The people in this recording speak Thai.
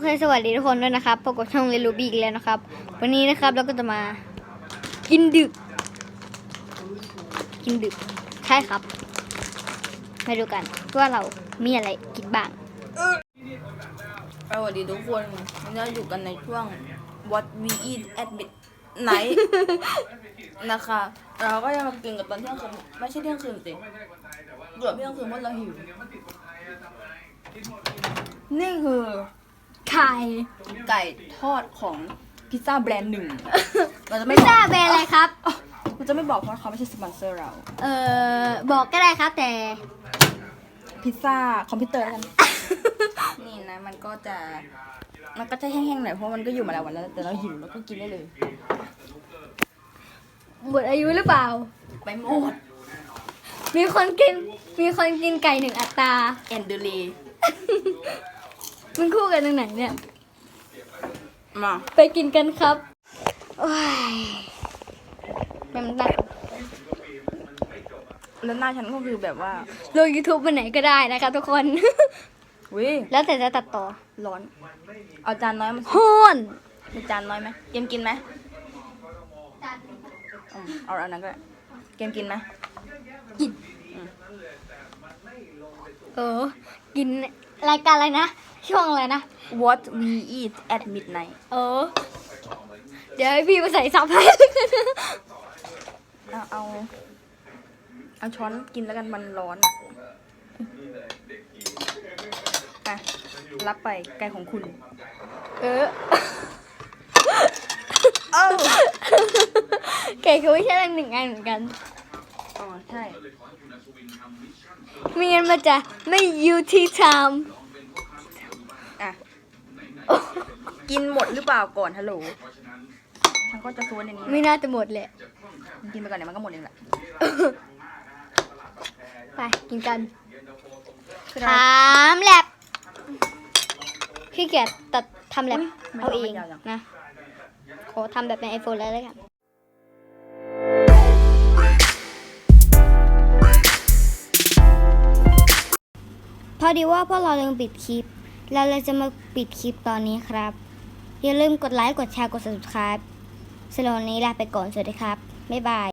เคสวัสดีทุกคนด้วยนะครับพบกับช่องเรียนรู้บีอีกแล้วนะครับ วันนี้นะครับเราก็จะมากินดึก กินดึกใช่ครับมาดูกันว่าเรามีอะไรกินบ้างสวัสดีทุกคนวันนี้เราอยู่กันในช่วง What We Eat at Midnight นะคะเราก็จะมากินกับตอนเที่ยงคืนไม่ใช่เที่ยงคืนสิเกือบเที่ยงคืนเพราะเราหิวนี่คือไข่ไก่ทอดของพิซซ่าแบรนด์หนึ่งเราจะไม่พิซบซ่าอกแบรนด์อะไรครับเราจะไม่บอกเพราะเขาไม่ใช่สปอนเซอร์เรา เอ่อบอกก็ได้ครับแต่พิซซ่าคอมพิวเตอร์แล้วกันนี่นะมันก็จะมันก็จะแห้งๆหน่อยเพราะมันก็อยู่มาแล้ววันแล้ว แต่เราหิวแล้วก็กินได้เลย หมดอายุหรือเปล่า ไปหมด มีคนกินมีคนกินไก่หนึ่งอัตรา แอนเดลี มันคู่กันตรงไหนเนี่ย มาไปกินกันครับโอ้ยเป็นแบบแล้วหน้าฉันก็คือแบบว่าลง YouTube ไปไหนก็ได้นะครับทุกคน วิแล้วแต่จะตัดต่อร้อน เอาจานน้อยมาฮ้อนมีจานน้อยไหมเกมกินไหมอืมเอาอันนั้นก็ได้เกมกินไหมเออ กิน รายการอะไรนะ ช่วงอะไรนะ What we eat at midnight เออ เดี๋ยวให้พี่มาใส่ซับให้เอาเอาเอาช้อนกินแล้วกันมันร้อนอะอะ รับไปไก่ของคุณ เออเอ้าไก่คือไม่ใช่หนึ่งอันเหมือนกัน อ๋อใช่ ไม่งั้นมันจะไม่อยู่ที่ทอะ กินหมดหรือเปล่าก่อนฮัลโหลฉันก็จะซวนอย่างนี้ำไม่น่าจะหมดแหละ กินไปก่อนเดี๋ยวมันก็หมดเองแหละ ไปกินกันคือถามแลบขี้เกียจตัดทำแลบเอาเองนะ ขอทำแบบในไอโฟนแล้วแล้วกัน ดีว่าพวกเราลืมปิดคลิปแล้วเราจะมาปิดคลิปตอนนี้ครับ อย่าลืมกดไลค์ กดแชร์ กด subscribe สำหรับวันนี้ลาไปก่อน สวัสดีครับ บ๊ายบาย